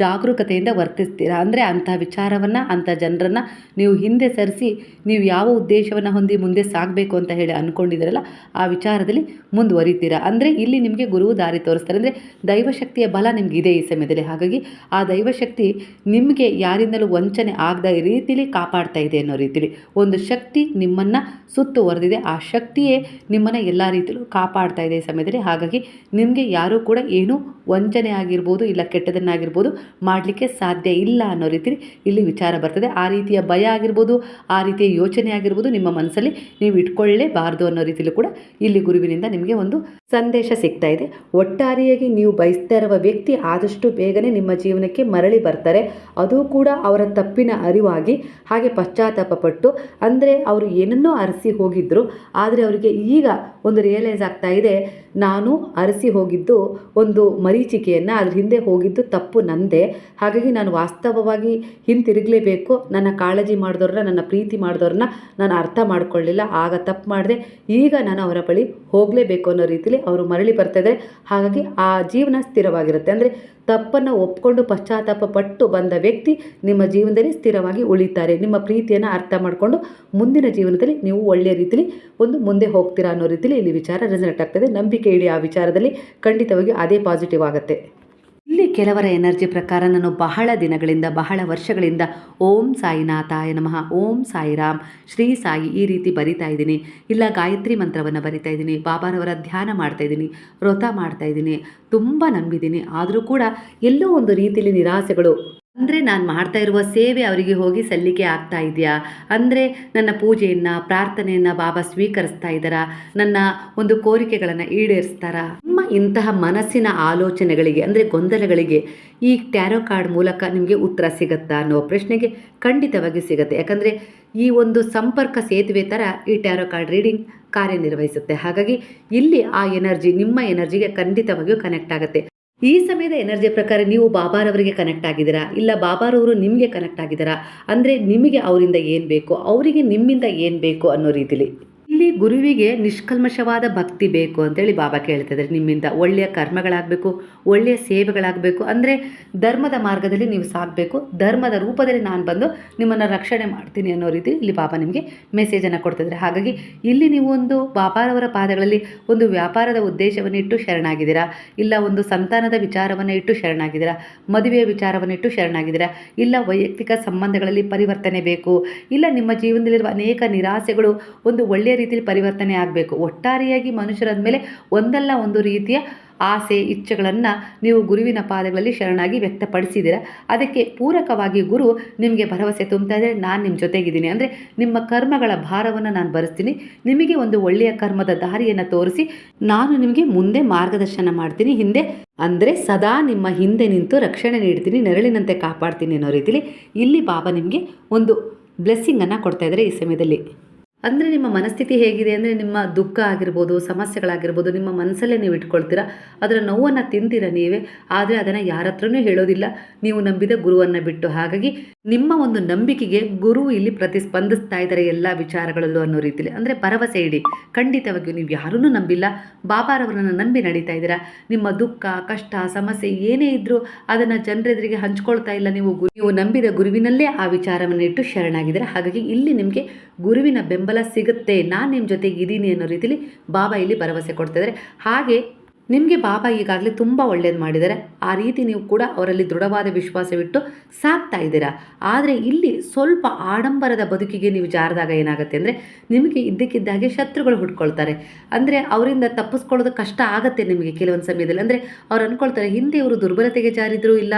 ಜಾಗರೂಕತೆಯಿಂದ ವರ್ತಿಸ್ತೀರಾ? ಅಂದರೆ ಅಂಥ ವಿಚಾರವನ್ನು, ಅಂಥ ಜನರನ್ನು ನೀವು ಹಿಂದೆ ಸರಿಸಿ, ನೀವು ಯಾವ ಉದ್ದೇಶವನ್ನು ಹೊಂದಿ ಮುಂದೆ ಸಾಗಬೇಕು ಅಂತ ಹೇಳಿ ಅಂದ್ಕೊಂಡಿದ್ದೀರಲ್ಲ ಆ ವಿಚಾರದಲ್ಲಿ ಮುಂದುವರಿತೀರಾ? ಅಂದರೆ ಇಲ್ಲಿ ನಿಮಗೆ ಗುರು ದಾರಿ ತೋರಿಸ್ತಾರೆ. ಅಂದರೆ ದೈವಶಕ್ತಿಯ ಬಲ ನಿಮಗಿದೆ ಈ ಸಮಯದಲ್ಲಿ. ಹಾಗಾಗಿ ಆ ದೈವಶಕ್ತಿ ನಿಮಗೆ ಯಾರಿಂದಲೂ ವಂಚನೆ ಆಗದ ರೀತಿಲಿ ಕಾಪಾಡ್ತಾ ಇದೆ ಅನ್ನೋ ರೀತಿಲಿ. ಒಂದು ಶಕ್ತಿ ನಿಮ್ಮನ್ನು ಸುತ್ತುವರೆದಿದೆ. ಆ ಶಕ್ತಿಯೇ ನಿಮ್ಮನ್ನು ಎಲ್ಲ ರೀತಿಯಲ್ಲೂ ಕಾಪಾಡ್ತಾ ಇದೆ ಈ ಸಮಯದಲ್ಲಿ. ಹಾಗಾಗಿ ನಿಮಗೆ ಯಾರೂ ಕೂಡ ಏನೂ ವಂಚನೆ ಆಗಿರ್ಬೋದು ಇಲ್ಲ ಕೆಟ್ಟದನ್ನಾಗಿರ್ಬೋದು ಮಾಡಲಿಕ್ಕೆ ಸಾಧ್ಯ ಇಲ್ಲ ಅನ್ನೋ ರೀತಿ ಇಲ್ಲಿ ವಿಚಾರ ಬರ್ತದೆ. ಆ ರೀತಿಯ ಭಯ ಆಗಿರ್ಬೋದು, ಆ ರೀತಿಯ ಯೋಚನೆ ಆಗಿರ್ಬೋದು ನಿಮ್ಮ ಮನಸ್ಸಲ್ಲಿ ನೀವು ಇಟ್ಕೊಳ್ಳೇಬಾರ್ದು ಅನ್ನೋ ರೀತಿಯಲ್ಲೂ ಕೂಡ ಇಲ್ಲಿ ಗುರುವಿನಿಂದ ನಿಮಗೆ ಒಂದು ಸಂದೇಶ ಸಿಗ್ತಾ ಇದೆ. ಒಟ್ಟಾರೆಯಾಗಿ ನೀವು ಬಯಸ್ತಾ ಇರುವ ವ್ಯಕ್ತಿ ಆದಷ್ಟು ಬೇಗನೆ ನಿಮ್ಮ ಜೀವನಕ್ಕೆ ಮರಳಿ ಬರ್ತಾರೆ. ಅದು ಕೂಡ ಅವರ ತಪ್ಪಿನ ಅರಿವಾಗಿ, ಹಾಗೆ ಪಶ್ಚಾತ್ತಾಪ ಪಟ್ಟು ಅಂದರೆ ಅವರು ಏನನ್ನೋ ಅರಸಿ ಹೋಗಿದ್ದರು ಆದರೆ ಅವರಿಗೆ ಈಗ ಒಂದು ರಿಯಲೈಸ್ ಆಗ್ತಾ ಇದೆ. ನಾನು ಅರಸಿ ಹೋಗಿದ್ದು ಒಂದು ಮರೀಚಿಕೆಯನ್ನು ಅದ್ರ ಹಿಂದೆ ಹೋಗಿದ್ದು ತಪ್ಪು ನಂದೇ. ಹಾಗಾಗಿ ನಾನು ವಾಸ್ತವವಾಗಿ ಹಿಂತಿರುಗಲೇಬೇಕು. ನನ್ನ ಕಾಳಜಿ ಮಾಡಿದವ್ರನ್ನ, ನನ್ನ ಪ್ರೀತಿ ಮಾಡಿದವ್ರನ್ನ ನಾನು ಅರ್ಥ ಮಾಡಿಕೊಳ್ಳಿಲ್ಲ. ಆಗ ತಪ್ಪು ಮಾಡಿದೆ. ಈಗ ನಾನು ಅವರ ಬಳಿ ಹೋಗಲೇಬೇಕು ಅನ್ನೋ ರೀತಿಲಿ ಅವರು ಮರಳಿ ಬರ್ತಾಯಿದ್ದಾರೆ ಹಾಗಾಗಿ ಆ ಜೀವನ ಸ್ಥಿರವಾಗಿರುತ್ತೆ. ಅಂದರೆ ತಪ್ಪನ್ನು ಒಪ್ಕೊಂಡು ಪಶ್ಚಾತ್ತಾಪ ಪಟ್ಟು ಬಂದ ವ್ಯಕ್ತಿ ನಿಮ್ಮ ಜೀವನದಲ್ಲಿ ಸ್ಥಿರವಾಗಿ ಉಳಿತಾರೆ. ನಿಮ್ಮ ಪ್ರೀತಿಯನ್ನು ಅರ್ಥ ಮಾಡಿಕೊಂಡು ಮುಂದಿನ ಜೀವನದಲ್ಲಿ ನೀವು ಒಳ್ಳೆಯ ರೀತಿಯಲ್ಲಿ ಒಂದು ಮುಂದೆ ಹೋಗ್ತೀರಾ ಅನ್ನೋ ರೀತಿಯಲ್ಲಿ ಇಲ್ಲಿ ವಿಚಾರ ರೆಸಲ್ಟ್ ಆಗ್ತದೆ. ನಂಬಿಕೆ ಇಡಿ ಆ ವಿಚಾರದಲ್ಲಿ ಖಂಡಿತವಾಗಿ ಅದೇ ಪಾಸಿಟಿವ್ ಆಗುತ್ತೆ. ಇಲ್ಲಿ ಕೆಲವರ ಎನರ್ಜಿ ಪ್ರಕಾರ ನಾನು ಬಹಳ ದಿನಗಳಿಂದ, ಬಹಳ ವರ್ಷಗಳಿಂದ ಓಂ ಸಾಯಿನಾಥಾಯ ನಮಃ. ಓಂ ಸಾಯಿರಾಮ್. ಶ್ರೀ ಸಾಯಿ ಈ ರೀತಿ ಬರಿತಾ ಇದ್ದೀನಿ. ಇಲ್ಲ, ಗಾಯತ್ರಿ ಮಂತ್ರವನ್ನು ಬರಿತಾ ಇದ್ದೀನಿ. ಬಾಬಾರವರ ಧ್ಯಾನ ಮಾಡ್ತಾ ಇದ್ದೀನಿ. ವ್ರತ ಮಾಡ್ತಾ ಇದ್ದೀನಿ. ತುಂಬ ನಂಬಿದ್ದೀನಿ. ಆದರೂ ಕೂಡ ಎಲ್ಲೋ ಒಂದು ರೀತಿಯಲ್ಲಿ ನಿರಾಸೆಗಳು ಅಂದರೆ ನಾನು ಮಾಡ್ತಾ ಇರುವ ಸೇವೆ ಅವರಿಗೆ ಹೋಗಿ ಸಲ್ಲಿಕೆ ಆಗ್ತಾ ಇದೆಯಾ? ಅಂದರೆ ನನ್ನ ಪೂಜೆಯನ್ನು, ಪ್ರಾರ್ಥನೆಯನ್ನು ಬಾಬಾ ಸ್ವೀಕರಿಸ್ತಾ ಇದ್ದಾರಾ? ನನ್ನ ಒಂದು ಕೋರಿಕೆಗಳನ್ನು ಈಡೇರಿಸ್ತಾರಾ? ನಿಮ್ಮ ಇಂತಹ ಮನಸ್ಸಿನ ಆಲೋಚನೆಗಳಿಗೆ, ಅಂದರೆ ಗೊಂದಲಗಳಿಗೆ ಈ ಟ್ಯಾರೋ ಕಾರ್ಡ್ ಮೂಲಕ ನಿಮಗೆ ಉತ್ತರ ಸಿಗುತ್ತಾ ಅನ್ನೋ ಪ್ರಶ್ನೆಗೆ ಖಂಡಿತವಾಗಿ ಸಿಗುತ್ತೆ. ಯಾಕಂದರೆ ಈ ಒಂದು ಸಂಪರ್ಕ ಸೇತುವೆ ಥರ ಈ ಟ್ಯಾರೋ ಕಾರ್ಡ್ ರೀಡಿಂಗ್ ಕಾರ್ಯನಿರ್ವಹಿಸುತ್ತೆ. ಹಾಗಾಗಿ ಇಲ್ಲಿ ಆ ಎನರ್ಜಿ, ನಿಮ್ಮ ಎನರ್ಜಿಗೆ ಖಂಡಿತವಾಗಿಯೂ ಕನೆಕ್ಟ್ ಆಗುತ್ತೆ. ಈ ಸಮಯದ ಎನರ್ಜಿ ಪ್ರಕಾರ ನೀವು ಬಾಬಾರವರಿಗೆ ಕನೆಕ್ಟ್ ಆಗಿದ್ದೀರಾ? ಇಲ್ಲ ಬಾಬಾರವರು ನಿಮಗೆ ಕನೆಕ್ಟ್ ಆಗಿದ್ದೀರಾ? ಅಂದರೆ ನಿಮಗೆ ಅವರಿಂದ ಏನು ಬೇಕು? ಅವರಿಗೆ ನಿಮ್ಮಿಂದ ಏನು ಬೇಕು ಅನ್ನೋ ರೀತಿಲಿ. ಇಲ್ಲಿ ಗುರುವಿಗೆ ನಿಷ್ಕಲ್ಮಶವಾದ ಭಕ್ತಿ ಬೇಕು ಅಂತೇಳಿ ಬಾಬಾ ಕೇಳ್ತಿದ್ದಾರೆ. ನಿಮ್ಮಿಂದ ಒಳ್ಳೆಯ ಕರ್ಮಗಳಾಗಬೇಕು, ಒಳ್ಳೆಯ ಸೇವೆಗಳಾಗಬೇಕು ಅಂದರೆ ಧರ್ಮದ ಮಾರ್ಗದಲ್ಲಿ ನೀವು ಸಾಗಬೇಕು. ಧರ್ಮದ ರೂಪದಲ್ಲಿ ನಾನು ಬಂದು ನಿಮ್ಮನ್ನು ರಕ್ಷಣೆ ಮಾಡ್ತೀನಿ ಅನ್ನೋ ರೀತಿ ಇಲ್ಲಿ ಬಾಬಾ ನಿಮಗೆ ಮೆಸೇಜನ್ನು ಕೊಡ್ತಿದ್ದಾರೆ. ಹಾಗಾಗಿ ಇಲ್ಲಿ ನೀವು ಒಂದು ಬಾಬಾರವರ ಪಾದಗಳಲ್ಲಿ ಒಂದು ವ್ಯಾಪಾರದ ಉದ್ದೇಶವನ್ನು ಇಟ್ಟು ಶರಣಾಗಿದ್ದೀರಾ? ಇಲ್ಲ ಒಂದು ಸಂತಾನದ ವಿಚಾರವನ್ನು ಇಟ್ಟು ಶರಣಾಗಿದ್ದೀರಾ? ಮದುವೆಯ ವಿಚಾರವನ್ನು ಇಟ್ಟು ಶರಣಾಗಿದ್ದೀರಾ? ಇಲ್ಲ ವೈಯಕ್ತಿಕ ಸಂಬಂಧಗಳಲ್ಲಿ ಪರಿವರ್ತನೆ ಬೇಕು? ಇಲ್ಲ ನಿಮ್ಮ ಜೀವನದಲ್ಲಿರುವ ಅನೇಕ ನಿರಾಸೆಗಳು ಒಂದು ಒಳ್ಳೆಯ ರೀತಿಯಲ್ಲಿ ಪರಿವರ್ತನೆ ಆಗಬೇಕು. ಒಟ್ಟಾರೆಯಾಗಿ ಮನುಷ್ಯರಾದ ಮೇಲೆ ಒಂದಲ್ಲ ಒಂದು ರೀತಿಯ ಆಸೆ, ಇಚ್ಛೆಗಳನ್ನು ನೀವು ಗುರುವಿನ ಪಾದಗಳಲ್ಲಿ ಶರಣಾಗಿ ವ್ಯಕ್ತಪಡಿಸಿದ್ದೀರ. ಅದಕ್ಕೆ ಪೂರಕವಾಗಿ ಗುರು ನಿಮಗೆ ಭರವಸೆ ತುಂಬ್ತಾ ಇದ್ದರೆ ನಾನು ನಿಮ್ಮ ಜೊತೆಗಿದ್ದೀನಿ. ಅಂದರೆ ನಿಮ್ಮ ಕರ್ಮಗಳ ಭಾರವನ್ನು ನಾನು ಭರಿಸ್ತೀನಿ ನಿಮಗೆ ಒಂದು ಒಳ್ಳೆಯ ಕರ್ಮದ ದಾರಿಯನ್ನು ತೋರಿಸಿ ನಾನು ನಿಮಗೆ ಮುಂದೆ ಮಾರ್ಗದರ್ಶನ ಮಾಡ್ತೀನಿ. ಹಿಂದೆ ಅಂದರೆ ಸದಾ ನಿಮ್ಮ ಹಿಂದೆ ನಿಂತು ರಕ್ಷಣೆ ನೀಡ್ತೀನಿ, ನೆರಳಿನಂತೆ ಕಾಪಾಡ್ತೀನಿ ಅನ್ನೋ ರೀತಿಲಿ ಇಲ್ಲಿ ಬಾಬಾ ನಿಮಗೆ ಒಂದು ಬ್ಲೆಸ್ಸಿಂಗನ್ನು ಕೊಡ್ತಾ ಇದ್ದಾರೆ ಈ ಸಮಯದಲ್ಲಿ. ಅಂದರೆ ನಿಮ್ಮ ಮನಸ್ಥಿತಿ ಹೇಗಿದೆ ಅಂದರೆ ನಿಮ್ಮ ದುಃಖ ಆಗಿರ್ಬೋದು, ಸಮಸ್ಯೆಗಳಾಗಿರ್ಬೋದು, ನಿಮ್ಮ ಮನಸ್ಸಲ್ಲೇ ನೀವು ಇಟ್ಕೊಳ್ತೀರಾ? ಅದರ ನೋವನ್ನು ತಿಂತೀರ ನೀವೇ? ಆದರೆ ಅದನ್ನು ಯಾರ ಹತ್ರನೂ ಹೇಳೋದಿಲ್ಲ. ನೀವು ನಂಬಿದ ಗುರುವನ್ನು ಬಿಟ್ಟು. ಹಾಗಾಗಿ ನಿಮ್ಮ ಒಂದು ನಂಬಿಕೆಗೆ ಗುರು ಇಲ್ಲಿ ಪ್ರತಿಸ್ಪಂದಿಸ್ತಾ ಇದ್ದಾರೆ ಎಲ್ಲ ವಿಚಾರಗಳಲ್ಲೂ ಅನ್ನೋ ರೀತಿಯಲ್ಲಿ ಅಂದರೆ ಭರವಸೆ ಇಡಿ. ಖಂಡಿತವಾಗಿಯೂ ನೀವು ಯಾರನ್ನೂ ನಂಬಿಲ್ಲ. ಬಾಬಾರವರನ್ನು ನಂಬಿ ನಡೀತಾ ಇದ್ದೀರಾ? ನಿಮ್ಮ ದುಃಖ, ಕಷ್ಟ, ಸಮಸ್ಯೆ ಏನೇ ಇದ್ದರೂ ಅದನ್ನು ಜನರೆದುರಿಗೆ ಹಂಚ್ಕೊಳ್ತಾ ಇಲ್ಲ ನೀವು ನೀವು ನಂಬಿದ ಗುರುವಿನಲ್ಲೇ ಆ ವಿಚಾರವನ್ನು ಇಟ್ಟು ಶರಣಾಗಿದ್ದೀರಾ? ಹಾಗಾಗಿ ಇಲ್ಲಿ ನಿಮಗೆ ಗುರುವಿನ ಬೆಂಬಲ ಸಿಗುತ್ತೆ. ನಾನು ನಿಮ್ಮ ಜೊತೆಗೆ ಇದ್ದೀನಿ ಅನ್ನೋ ರೀತಿಲಿ ಬಾಬಾ ಇಲ್ಲಿ ಭರವಸೆ ಕೊಡ್ತಿದ್ದಾರೆ ಹಾಗೆ ನಿಮಗೆ ಬಾಬಾ ಈಗಾಗಲೇ ತುಂಬ ಒಳ್ಳೇದು ಮಾಡಿದ್ದಾರೆ ಆ ರೀತಿ ನೀವು ಕೂಡ ಅವರಲ್ಲಿ ದೃಢವಾದ ವಿಶ್ವಾಸವಿಟ್ಟು ಸಾಕ್ತಾ ಇದ್ದೀರಾ. ಆದರೆ ಇಲ್ಲಿ ಸ್ವಲ್ಪ ಆಡಂಬರದ ಬದುಕಿಗೆ ನೀವು ಜಾರಿದಾಗ ಏನಾಗುತ್ತೆ ಅಂದರೆ ನಿಮಗೆ ಇದ್ದಕ್ಕಿದ್ದಾಗೆ ಶತ್ರುಗಳು ಹುಡ್ಕೊಳ್ತಾರೆ. ಅಂದರೆ ಅವರಿಂದ ತಪ್ಪಿಸ್ಕೊಳ್ಳೋದು ಕಷ್ಟ ಆಗುತ್ತೆ ನಿಮಗೆ ಕೆಲವೊಂದು ಸಮಯದಲ್ಲಿ. ಅಂದರೆ ಅವ್ರು ಅಂದ್ಕೊಳ್ತಾರೆ ಹಿಂದೆ ಇವರು ದುರ್ಬಲತೆಗೆ ಜಾರಿದ್ರು ಇಲ್ಲ,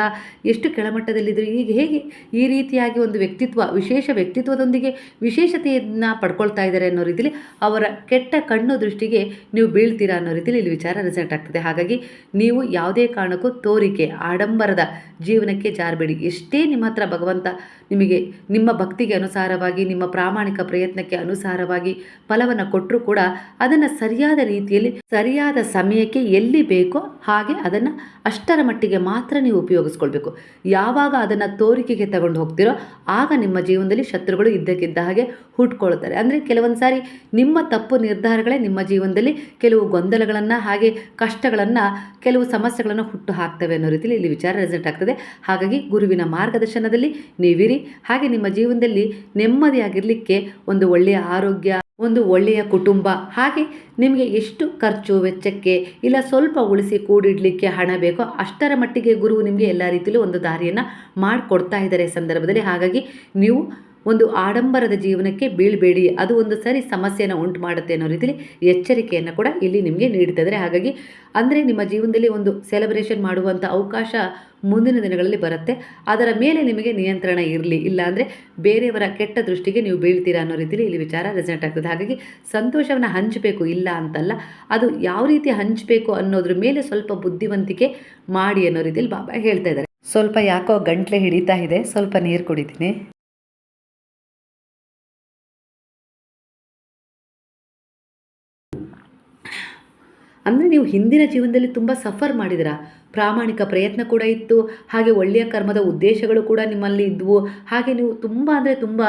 ಎಷ್ಟು ಕೆಳಮಟ್ಟದಲ್ಲಿದ್ದರು ಈಗ ಹೇಗೆ ಈ ರೀತಿಯಾಗಿ ಒಂದು ವ್ಯಕ್ತಿತ್ವ, ವಿಶೇಷ ವ್ಯಕ್ತಿತ್ವದೊಂದಿಗೆ ವಿಶೇಷತೆಯನ್ನು ಪಡ್ಕೊಳ್ತಾ ಇದ್ದಾರೆ ಅನ್ನೋ ರೀತಿಯಲ್ಲಿ ಅವರ ಕೆಟ್ಟ ಕಣ್ಣು ದೃಷ್ಟಿಗೆ ನೀವು ಬೀಳ್ತೀರಾ ಅನ್ನೋ ರೀತಿಯಲ್ಲಿ ಇಲ್ಲಿ ವಿಚಾರ ರಿಸಲ್ಟ್ ಆಗ್ತದೆ ಆಗ್ತದೆ ಹಾಗಾಗಿ ನೀವು ಯಾವುದೇ ಕಾರಣಕ್ಕೂ ತೋರಿಕೆ, ಆಡಂಬರದ ಜೀವನಕ್ಕೆ ಜಾರಬೇಡಿ. ಎಷ್ಟೇ ನಿಮ್ಮ ಹತ್ರ ಭಗವಂತ ನಿಮಗೆ ನಿಮ್ಮ ಭಕ್ತಿಗೆ ಅನುಸಾರವಾಗಿ, ನಿಮ್ಮ ಪ್ರಾಮಾಣಿಕ ಪ್ರಯತ್ನಕ್ಕೆ ಅನುಸಾರವಾಗಿ ಫಲವನ್ನು ಕೊಟ್ಟರೂ ಕೂಡ ಅದನ್ನು ಸರಿಯಾದ ರೀತಿಯಲ್ಲಿ, ಸರಿಯಾದ ಸಮಯಕ್ಕೆ ಎಲ್ಲಿ ಬೇಕೋ ಹಾಗೆ ಅದನ್ನು ಅಷ್ಟರ ಮಟ್ಟಿಗೆ ಮಾತ್ರ ನೀವು ಉಪಯೋಗಿಸ್ಕೊಳ್ಬೇಕು. ಯಾವಾಗ ಅದನ್ನು ತೋರಿಕೆಗೆ ತಗೊಂಡು ಹೋಗ್ತೀರೋ ಆಗ ನಿಮ್ಮ ಜೀವನದಲ್ಲಿ ಶತ್ರುಗಳು ಇದ್ದಕ್ಕಿದ್ದ ಹಾಗೆ ಹುಟ್ಕೊಳ್ತಾರೆ. ಅಂದರೆ ಕೆಲವೊಂದು ಸಾರಿ ನಿಮ್ಮ ತಪ್ಪು ನಿರ್ಧಾರಗಳೇ ನಿಮ್ಮ ಜೀವನದಲ್ಲಿ ಕೆಲವು ಗೊಂದಲಗಳನ್ನು ಹಾಗೆ ಕಷ್ಟಗಳನ್ನು ಕೆಲವು ಸಮಸ್ಯೆಗಳನ್ನು ಹುಟ್ಟು ಹಾಕ್ತವೆ ಅನ್ನೋ ರೀತಿಯಲ್ಲಿ ಇಲ್ಲಿ ವಿಚಾರ ರೆಸಲ್ಟ್ ಆಗ್ತದೆ. ಹಾಗಾಗಿ ಗುರುವಿನ ಮಾರ್ಗದರ್ಶನದಲ್ಲಿ ನೀವಿರಿ. ಹಾಗೆ ನಿಮ್ಮ ಜೀವನದಲ್ಲಿ ನೆಮ್ಮದಿಯಾಗಿರಲಿಕ್ಕೆ ಒಂದು ಒಳ್ಳೆಯ ಆರೋಗ್ಯ, ಒಂದು ಒಳ್ಳೆಯ ಕುಟುಂಬ, ಹಾಗೆ ನಿಮಗೆ ಎಷ್ಟು ಖರ್ಚು, ವೆಚ್ಚಕ್ಕೆ ಇಲ್ಲ ಸ್ವಲ್ಪ ಉಳಿಸಿ ಕೂಡಿಡಲಿಕ್ಕೆ ಹಣ ಬೇಕೋ ಅಷ್ಟರ ಮಟ್ಟಿಗೆ ಗುರು ನಿಮಗೆ ಎಲ್ಲ ರೀತಿಯಲ್ಲೂ ಒಂದು ದಾರಿಯನ್ನು ಮಾಡಿಕೊಡ್ತಾ ಇದ್ದಾರೆ ಸಂದರ್ಭದಲ್ಲಿ. ಹಾಗಾಗಿ ನೀವು ಒಂದು ಆಡಂಬರದ ಜೀವನಕ್ಕೆ ಬೀಳಬೇಡಿ. ಅದು ಒಂದು ಸರಿ ಸಮಸ್ಯೆಯನ್ನು ಉಂಟು ಮಾಡುತ್ತೆ ಅನ್ನೋ ರೀತಿಯಲ್ಲಿ ಎಚ್ಚರಿಕೆಯನ್ನು ಕೂಡ ಇಲ್ಲಿ ನಿಮಗೆ ನೀಡ್ತಿದ್ದಾರೆ ಹಾಗಾಗಿ ಅಂದರೆ ನಿಮ್ಮ ಜೀವನದಲ್ಲಿ ಒಂದು ಸೆಲೆಬ್ರೇಷನ್ ಮಾಡುವಂಥ ಅವಕಾಶ ಮುಂದಿನ ದಿನಗಳಲ್ಲಿ ಬರುತ್ತೆ. ಅದರ ಮೇಲೆ ನಿಮಗೆ ನಿಯಂತ್ರಣ ಇರಲಿ. ಇಲ್ಲಾಂದರೆ ಬೇರೆಯವರ ಕೆಟ್ಟ ದೃಷ್ಟಿಗೆ ನೀವು ಬೀಳ್ತೀರಾ ಅನ್ನೋ ರೀತಿಯಲ್ಲಿ ಇಲ್ಲಿ ವಿಚಾರ ರೆಸೆಂಟ್ ಆಗ್ತದೆ. ಹಾಗಾಗಿ ಸಂತೋಷವನ್ನು ಹಂಚಬೇಕು ಇಲ್ಲ ಅಂತಲ್ಲ, ಅದು ಯಾವ ರೀತಿ ಹಂಚಬೇಕು ಅನ್ನೋದ್ರ ಮೇಲೆ ಸ್ವಲ್ಪ ಬುದ್ಧಿವಂತಿಕೆ ಮಾಡಿ ಅನ್ನೋ ರೀತಿಯಲ್ಲಿ ಬಾಬಾ ಹೇಳ್ತಾ ಇದ್ದಾರೆ. ಸ್ವಲ್ಪ ಯಾಕೋ ಗಂಟ್ಲೆ ಹಿಡಿತಾ ಇದೆ. ಸ್ವಲ್ಪ ನೀರು ಕುಡಿತೀನಿ. ಅಂದರೆ ನೀವು ಹಿಂದಿನ ಜೀವನದಲ್ಲಿ ತುಂಬ ಸಫರ್ ಮಾಡಿದಿರ. ಪ್ರಾಮಾಣಿಕ ಪ್ರಯತ್ನ ಕೂಡ ಇತ್ತು. ಹಾಗೆ ಒಳ್ಳೆಯ ಕರ್ಮದ ಉದ್ದೇಶಗಳು ಕೂಡ ನಿಮ್ಮಲ್ಲಿ ಇದ್ವು. ಹಾಗೆ ನೀವು ತುಂಬ ಅಂದರೆ ತುಂಬ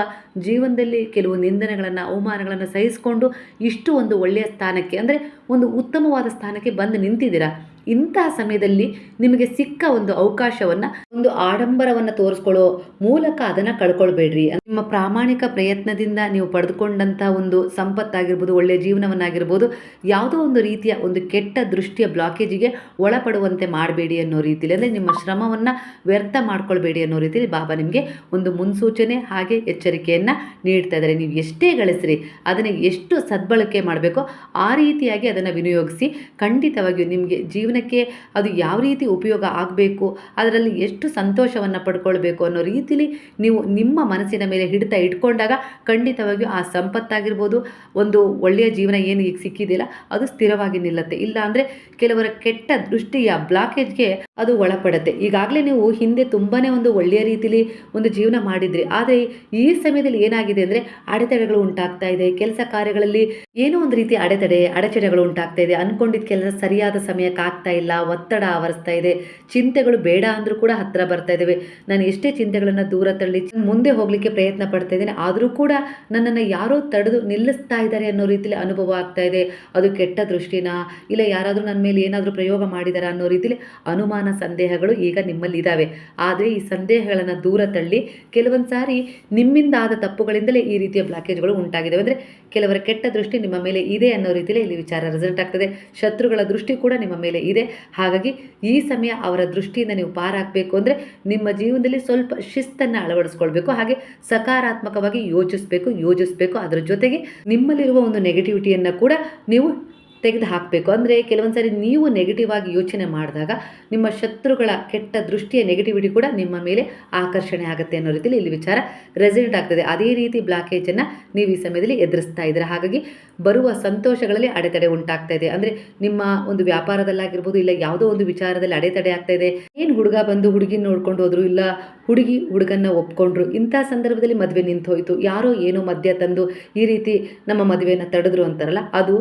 ಜೀವನದಲ್ಲಿ ಕೆಲವು ನಿಂದನೆಗಳನ್ನು, ಅವಮಾನಗಳನ್ನು ಸಹಿಸಿಕೊಂಡು ಇಷ್ಟು ಒಂದು ಒಳ್ಳೆಯ ಸ್ಥಾನಕ್ಕೆ ಅಂದರೆ ಒಂದು ಉತ್ತಮವಾದ ಸ್ಥಾನಕ್ಕೆ ಬಂದು ನಿಂತಿದ್ದೀರಾ. ಇಂತಹ ಸಮಯದಲ್ಲಿ ನಿಮಗೆ ಸಿಕ್ಕ ಒಂದು ಅವಕಾಶವನ್ನ, ಒಂದು ಆಡಂಬರವನ್ನ ತೋರಿಸ್ಕೊಳ್ಳೋ ಮೂಲಕ ಅದನ್ನ ಕಳ್ಕೊಳ್ಬೇಡ್ರಿ. ನಿಮ್ಮ ಪ್ರಾಮಾಣಿಕ ಪ್ರಯತ್ನದಿಂದ ನೀವು ಪಡೆದುಕೊಂಡಂಥ ಒಂದು ಸಂಪತ್ತಾಗಿರ್ಬೋದು, ಒಳ್ಳೆಯ ಜೀವನವನ್ನಾಗಿರ್ಬೋದು, ಯಾವುದೋ ಒಂದು ರೀತಿಯ ಒಂದು ಕೆಟ್ಟ ದೃಷ್ಟಿಯ ಬ್ಲಾಕೇಜಿಗೆ ಒಳಪಡುವಂತೆ ಮಾಡಬೇಡಿ ಅನ್ನೋ ರೀತಿಯಲ್ಲಿ ಅಂದರೆ ನಿಮ್ಮ ಶ್ರಮವನ್ನ ವ್ಯರ್ಥ ಮಾಡ್ಕೊಳ್ಬೇಡಿ ಅನ್ನೋ ರೀತಿಯಲ್ಲಿ ಬಾಬಾ ನಿಮಗೆ ಒಂದು ಮುನ್ಸೂಚನೆ ಹಾಗೆ ಎಚ್ಚರಿಕೆಯನ್ನ ನೀಡ್ತಾ ಇದ್ದಾರೆ. ನೀವು ಎಷ್ಟೇ ಗಳಿಸ್ರಿ, ಅದನ್ನ ಎಷ್ಟು ಸದ್ಬಳಕೆ ಮಾಡಬೇಕೋ ಆ ರೀತಿಯಾಗಿ ಅದನ್ನು ವಿನಿಯೋಗಿಸಿ ಖಂಡಿತವಾಗಿಯೂ ನಿಮಗೆ ಜೀವನಕ್ಕೆ ಅದು ಯಾವ ರೀತಿ ಉಪಯೋಗ ಆಗಬೇಕು, ಅದರಲ್ಲಿ ಎಷ್ಟು ಸಂತೋಷವನ್ನು ಪಡ್ಕೊಳ್ಬೇಕು ಅನ್ನೋ ರೀತಿಲಿ ನೀವು ನಿಮ್ಮ ಮನಸ್ಸಿನ ಮೇಲೆ ಹಿಡಿತ ಇಟ್ಕೊಂಡಾಗ ಖಂಡಿತವಾಗಿಯೂ ಆ ಸಂಪತ್ತಾಗಿರ್ಬೋದು. ಒಂದು ಒಳ್ಳೆಯ ಜೀವನ ಏನು ಈಗ ಸಿಕ್ಕಿದೆಯಲ್ಲ, ಅದು ಸ್ಥಿರವಾಗಿ ನಿಲ್ಲುತ್ತೆ. ಇಲ್ಲ ಅಂದರೆ ಕೆಲವರ ಕೆಟ್ಟ ದೃಷ್ಟಿಯ ಬ್ಲಾಕೇಜ್ಗೆ ಅದು ಒಳಪಡುತ್ತೆ. ಈಗಾಗಲೇ ನೀವು ಹಿಂದೆ ತುಂಬಾ ಒಂದು ಒಳ್ಳೆಯ ರೀತಿಲಿ ಒಂದು ಜೀವನ ಮಾಡಿದ್ರಿ. ಆದರೆ ಈ ಸಮಯದಲ್ಲಿ ಏನಾಗಿದೆ ಅಂದರೆ ಅಡೆತಡೆಗಳು ಉಂಟಾಗ್ತಾ ಇದೆ. ಕೆಲಸ ಕಾರ್ಯಗಳಲ್ಲಿ ಏನೋ ಒಂದು ರೀತಿ ಅಡೆತಡೆ ಅಡೆತಡೆಗಳು ಉಂಟಾಗ್ತಾ ಇದೆ. ಅನ್ಕೊಂಡಿದ್ದ ಕೆಲಸ ಸರಿಯಾದ ಸಮಯಕ್ಕೆ ಆಗ್ತಾ ಇಲ್ಲ, ಒತ್ತಡ ಆವರಿಸ್ತಾ ಇದೆ. ಚಿಂತೆಗಳು ಬೇಡ ಅಂದರೂ ಕೂಡ ಹತ್ತಿರ ಬರ್ತಾ ಇದ್ದಾವೆ ನಾನು ಎಷ್ಟೇ ಚಿಂತೆಗಳನ್ನು ದೂರ ತಳ್ಳಿ, ಮುಂದೆ ಹೋಗಲಿಕ್ಕೆ ಪ್ರಯತ್ನ ಪಡ್ತಾ ಇದ್ದೇನೆ. ಆದರೂ ಕೂಡ ನನ್ನನ್ನು ಯಾರೋ ತಡೆದು ನಿಲ್ಲಿಸ್ತಾ ಇದ್ದಾರೆ ಅನ್ನೋ ರೀತಿಯಲ್ಲಿ ಅನುಭವ ಆಗ್ತಾ ಇದೆ. ಅದು ಕೆಟ್ಟ ದೃಷ್ಟಿನ? ಇಲ್ಲ ಯಾರಾದರೂ ನನ್ನ ಮೇಲೆ ಏನಾದರೂ ಪ್ರಯೋಗ ಮಾಡಿದಾರ ಅನ್ನೋ ರೀತಿಯಲ್ಲಿ ಅನುಮಾನ ಸಂದೇಹಗಳು ಈಗ ನಿಮ್ಮಲ್ಲಿ ಇದ್ದಾವೆ ಆದರೆ ಈ ಸಂದೇಹಗಳನ್ನು ದೂರ ತಳ್ಳಿ, ಕೆಲವೊಂದು ಸಾರಿ ನಿಮ್ಮಿಂದ ಆದ ತಪ್ಪುಗಳಿಂದಲೇ ಈ ರೀತಿಯ ಬ್ಲಾಕೇಜ್ಗಳು ಉಂಟಾಗಿದ್ದಾವೆ ಅಂದರೆ ಕೆಲವರ ಕೆಟ್ಟ ದೃಷ್ಟಿ ನಿಮ್ಮ ಮೇಲೆ ಇದೆ ಅನ್ನೋ ರೀತಿಯಲ್ಲಿ ಇಲ್ಲಿ ವಿಚಾರ ರಿಸಲ್ಟ್ ಆಗ್ತದೆ. ಶತ್ರುಗಳ ದೃಷ್ಟಿ ಕೂಡ ನಿಮ್ಮ ಮೇಲೆ ಹಾಗಾಗಿ ಈ ಸಮಯ ಅವರ ದೃಷ್ಟಿಯಿಂದ ನೀವು ಪಾರಾಗಬೇಕು ಅಂದರೆ ನಿಮ್ಮ ಜೀವನದಲ್ಲಿ ಸ್ವಲ್ಪ ಶಿಸ್ತನ್ನು ಅಳವಡಿಸ್ಕೊಳ್ಬೇಕು. ಹಾಗೆ ಸಕಾರಾತ್ಮಕವಾಗಿ ಯೋಚಿಸಬೇಕು ಯೋಚಿಸಬೇಕು. ಅದರ ಜೊತೆಗೆ ನಿಮ್ಮಲ್ಲಿರುವ ಒಂದು ನೆಗೆಟಿವಿಟಿಯನ್ನು ಕೂಡ ನೀವು ತೆಗೆದು ಹಾಕಬೇಕು ಅಂದರೆ ಕೆಲವೊಂದು ಸಾರಿ ನೀವು ನೆಗೆಟಿವ್ ಆಗಿ ಯೋಚನೆ ಮಾಡಿದಾಗ ನಿಮ್ಮ ಶತ್ರುಗಳ ಕೆಟ್ಟ ದೃಷ್ಟಿಯ ನೆಗೆಟಿವಿಟಿ ಕೂಡ ನಿಮ್ಮ ಮೇಲೆ ಆಕರ್ಷಣೆ ಆಗುತ್ತೆ ಅನ್ನೋ ರೀತಿಯಲ್ಲಿ ಇಲ್ಲಿ ವಿಚಾರ ರೆಸಿಡೆಂಟ್ ಆಗ್ತದೆ. ಅದೇ ರೀತಿ ಬ್ಲಾಕೇಜನ್ನು ನೀವು ಈ ಸಮಯದಲ್ಲಿ ಎದುರಿಸ್ತಾ ಇದ್ದೀರಾ. ಹಾಗಾಗಿ ಬರುವ ಸಂತೋಷಗಳಲ್ಲಿ ಅಡೆತಡೆ ಉಂಟಾಗ್ತಾ ಇದೆ. ಅಂದರೆ ನಿಮ್ಮ ಒಂದು ವ್ಯಾಪಾರದಲ್ಲಾಗಿರ್ಬೋದು, ಇಲ್ಲ ಯಾವುದೋ ಒಂದು ವಿಚಾರದಲ್ಲಿ ಅಡೆತಡೆ ಆಗ್ತಾ ಇದೆ. ಏನು ಹುಡುಗ ಬಂದು ಹುಡುಗಿ ನೋಡ್ಕೊಂಡು ಹೋದ್ರು, ಇಲ್ಲ ಹುಡುಗಿ ಹುಡುಗನ್ನ ಒಪ್ಕೊಂಡ್ರು. ಇಂಥ ಸಂದರ್ಭದಲ್ಲಿ ಮದುವೆ ನಿಂತು ಹೋಯಿತು ಯಾರೋ ಏನೋ ಮದ್ಯ ತಂದು ಈ ರೀತಿ ನಮ್ಮ ಮದುವೆಯನ್ನು ತಡೆದ್ರು ಅಂತಾರಲ್ಲ, ಅದು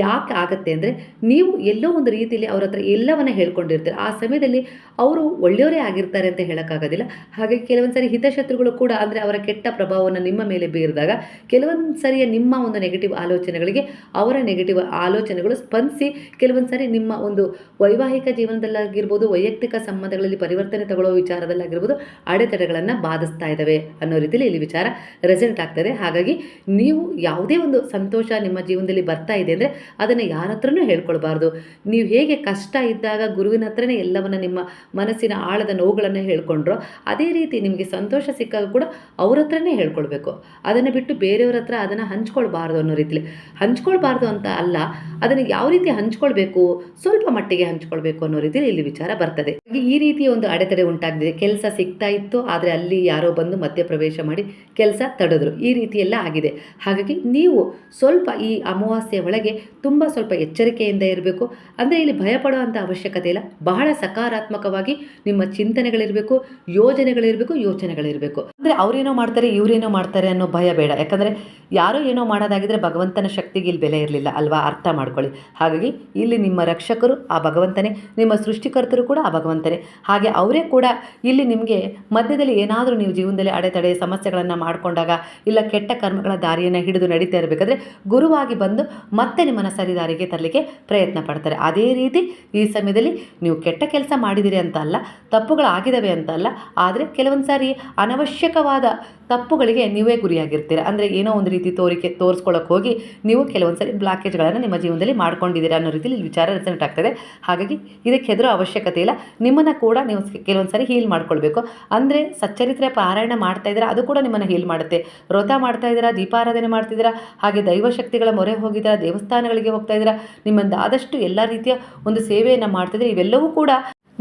ಯಾಕೆ ಆಗತ್ತೆ ಅಂದರೆ ನೀವು ಎಲ್ಲೋ ಒಂದು ರೀತಿಯಲ್ಲಿ ಅವ್ರ ಹತ್ರ ಎಲ್ಲವನ್ನ ಹೇಳ್ಕೊಂಡಿರ್ತೀರ. ಆ ಸಮಯದಲ್ಲಿ ಅವರು ಒಳ್ಳೆಯವರೇ ಆಗಿರ್ತಾರೆ ಅಂತ ಹೇಳೋಕ್ಕಾಗೋದಿಲ್ಲ. ಹಾಗೆ ಕೆಲವೊಂದು ಸರಿ ಹಿತಶತ್ರುಗಳು ಕೂಡ ಅಂದರೆ ಅವರ ಕೆಟ್ಟ ಪ್ರಭಾವವನ್ನು ನಿಮ್ಮ ಮೇಲೆ ಬೀರಿದಾಗ ಕೆಲವೊಂದು ಸರಿಯ ನಿಮ್ಮ ಒಂದು ನೆಗೆಟಿವ್ ಆಲೋಚನೆಗಳಿಗೆ ಅವರ ನೆಗೆಟಿವ್ ಆಲೋಚನೆಗಳು ಸ್ಪಂದಿಸಿ ಕೆಲವೊಂದು ಸಾರಿ ನಿಮ್ಮ ಒಂದು ವೈವಾಹಿಕ ಜೀವನದಲ್ಲಾಗಿರ್ಬೋದು, ವೈಯಕ್ತಿಕ ಸಂಬಂಧಗಳಲ್ಲಿ ಪರಿವರ್ತನೆ ತಗೊಳ್ಳೋ ವಿಚಾರದಲ್ಲಾಗಿರ್ಬೋದು ಅಡೆತಡೆಗಳನ್ನು ಬಾಧಿಸ್ತಾ ಇದ್ದಾವೆ ಅನ್ನೋ ರೀತಿಯಲ್ಲಿ ಇಲ್ಲಿ ವಿಚಾರ ರೆಸಲ್ಟ್ ಆಗ್ತದೆ. ಹಾಗಾಗಿ ನೀವು ಯಾವುದೇ ಒಂದು ಸಂತೋಷ ನಿಮ್ಮ ಜೀವನದಲ್ಲಿ ಬರ್ತಾ ಇದೆ ಅಂದರೆ ಅದನ್ನು ಯಾರ ಹತ್ರನೂ ಹೇಳ್ಕೊಳ್ಬಾರ್ದು. ನೀವು ಹೇಗೆ ಕಷ್ಟ ಇದ್ದಾಗ ಗುರುವಿನ ಹತ್ರನೇ ಎಲ್ಲವನ್ನ ನಿಮ್ಮ ಮನಸ್ಸಿನ ಆಳದ ನೋವುಗಳನ್ನು ಹೇಳ್ಕೊಂಡ್ರೋ ಅದೇ ರೀತಿ ನಿಮಗೆ ಸಂತೋಷ ಸಿಕ್ಕಾಗ ಕೂಡ ಅವ್ರ ಹತ್ರನೇ ಹೇಳ್ಕೊಳ್ಬೇಕು. ಅದನ್ನು ಬಿಟ್ಟು ಬೇರೆಯವ್ರ ಹತ್ರ ಅದನ್ನು ಹಂಚ್ಕೊಳ್ಬಾರ್ದು ಅನ್ನೋ ರೀತಿಲಿ. ಹಂಚ್ಕೊಳ್ಬಾರ್ದು ಅಂತ ಅಲ್ಲ, ಅದನ್ನು ಯಾವ ರೀತಿ ಹಂಚ್ಕೊಳ್ಬೇಕು, ಸ್ವಲ್ಪ ಮಟ್ಟಿಗೆ ಹಂಚ್ಕೊಳ್ಬೇಕು ಅನ್ನೋ ರೀತಿಯಲ್ಲಿ ಇಲ್ಲಿ ವಿಚಾರ ಬರ್ತದೆ. ಈ ರೀತಿಯ ಒಂದು ಅಡೆತಡೆ ಉಂಟಾಗಿದೆ ಕೆಲಸ ಸಿಗ್ತಾ ಇತ್ತು, ಆದರೆ ಅಲ್ಲಿ ಯಾರೋ ಬಂದು ಮಧ್ಯಪ್ರವೇಶ ಮಾಡಿ ಕೆಲಸ ತಡೆದ್ರು. ಈ ರೀತಿಯೆಲ್ಲ ಆಗಿದೆ. ಹಾಗಾಗಿ ನೀವು ಸ್ವಲ್ಪ ಈ ಅಮಾವಾಸ್ಯೆ ಒಳಗೆ ತುಂಬ ಸ್ವಲ್ಪ ಎಚ್ಚರಿಕೆಯಿಂದ ಇರಬೇಕು. ಅಂದರೆ ಇಲ್ಲಿ ಭಯಪಡುವಂಥ ಅವಶ್ಯಕತೆ ಇಲ್ಲ. ಬಹಳ ಸಕಾರಾತ್ಮಕವಾಗಿ ನಿಮ್ಮ ಚಿಂತನೆಗಳಿರಬೇಕು, ಯೋಜನೆಗಳಿರಬೇಕು, ಯೋಚನೆಗಳಿರಬೇಕು. ಅಂದರೆ ಅವರೇನೋ ಮಾಡ್ತಾರೆ, ಇವರೇನೋ ಮಾಡ್ತಾರೆ ಅನ್ನೋ ಭಯ ಬೇಡ. ಯಾಕಂದರೆ ಯಾರೋ ಏನೋ ಮಾಡೋದಾಗಿದ್ರೆ ಭಗವಂತನ ಶಕ್ತಿಗೆ ಇಲ್ಲಿ ಬೆಲೆ ಇರಲಿಲ್ಲ ಅಲ್ವಾ? ಅರ್ಥ ಮಾಡ್ಕೊಳ್ಳಿ. ಹಾಗಾಗಿ ಇಲ್ಲಿ ನಿಮ್ಮ ರಕ್ಷಕರು ಆ ಭಗವಂತನೇ. ನಿಮ್ಮ ಸೃಷ್ಟಿಕರ್ತರು ಕೂಡ ಆ ಭಗವಂತನೇ. ಹಾಗೆ ಅವರೇ ಕೂಡ ಇಲ್ಲಿ ನಿಮಗೆ ಮಧ್ಯದಲ್ಲಿ ಏನಾದರೂ ನೀವು ಜೀವನದಲ್ಲಿ ಅಡೆತಡೆ, ಸಮಸ್ಯೆಗಳನ್ನು ಮಾಡಿಕೊಂಡಾಗ ಇಲ್ಲ ಕೆಟ್ಟ ಕರ್ಮಗಳ ದಾರಿಯನ್ನು ಹಿಡಿದು ನಡೀತಾ ಇರಬೇಕಾದ್ರೆ ಗುರುವಾಗಿ ಬಂದು ಮತ್ತೆ ನಿಮ್ಮನ್ನು ಸರಿದಾರಿಗೆ ತರಲಿಕ್ಕೆ ಪ್ರಯತ್ನ ಪಡ್ತಾರೆ. ಅದೇ ರೀತಿ ಈ ಸಮಯದಲ್ಲಿ ನೀವು ಕೆಟ್ಟ ಕೆಲಸ ಮಾಡಿದಿರಿ ಅಂತ ಅಲ್ಲ ತಪ್ಪುಗಳಾಗಿದ್ದಾವೆ ಅಂತ ಅಲ್ಲ, ಆದರೆ ಕೆಲವೊಂದು ಸಾರಿ ಅನವಶ್ಯಕವಾದ ತಪ್ಪುಗಳಿಗೆ ನೀವೇ ಗುರಿಯಾಗಿರ್ತೀರ. ಅಂದರೆ ಏನೋ ಒಂದು ರೀತಿ ತೋರಿಕೆ ತೋರಿಸ್ಕೊಳ್ಳೋಕೆ ಹೋಗಿ ನೀವು ಕೆಲವೊಂದು ಸಾರಿ ಬ್ಲಾಕೇಜ್ಗಳನ್ನು ನಿಮ್ಮ ಜೀವನದಲ್ಲಿ ಮಾಡ್ಕೊಂಡಿದ್ದೀರಾ ಅನ್ನೋ ರೀತಿಯಲ್ಲಿ ವಿಚಾರ ರಚನೆ ಆಗ್ತದೆ ಹಾಗಾಗಿ ಇದಕ್ಕೆ ಹೆದರೋ ಅವಶ್ಯಕತೆ ಇಲ್ಲ. ನಿಮ್ಮನ್ನು ಕೂಡ ನೀವು ಕೆಲವೊಂದು ಸಾರಿ ಹೀಲ್ ಮಾಡ್ಕೊಳ್ಬೇಕು. ಅಂದರೆ ಸಚ್ಚರಿತ್ರೆ ಪಾರಾಯಣ ಮಾಡ್ತಾ ಇದ್ದೀರಾ, ಅದು ಕೂಡ ನಿಮ್ಮನ್ನು ಹೀಲ್ ಮಾಡುತ್ತೆ. ವ್ರತ ಮಾಡ್ತಾ ಇದ್ದೀರಾ, ದೀಪಾರಾಧನೆ ಮಾಡ್ತಿದ್ದೀರಾ, ಹಾಗೆ ದೈವಶಕ್ತಿಗಳ ಮೊರೆ ಹೋಗಿದ್ದೀರಾ, ದೇವಸ್ಥಾನಗಳಿಗೆ ಹೋಗ್ತಾ ಇದ್ದೀರಾ, ನಿಮ್ಮಿಂದ ಆದಷ್ಟು ಎಲ್ಲ ರೀತಿಯ ಒಂದು ಸೇವೆಯನ್ನು ಮಾಡ್ತಿದ್ರೆ ಇವೆಲ್ಲವೂ ಕೂಡ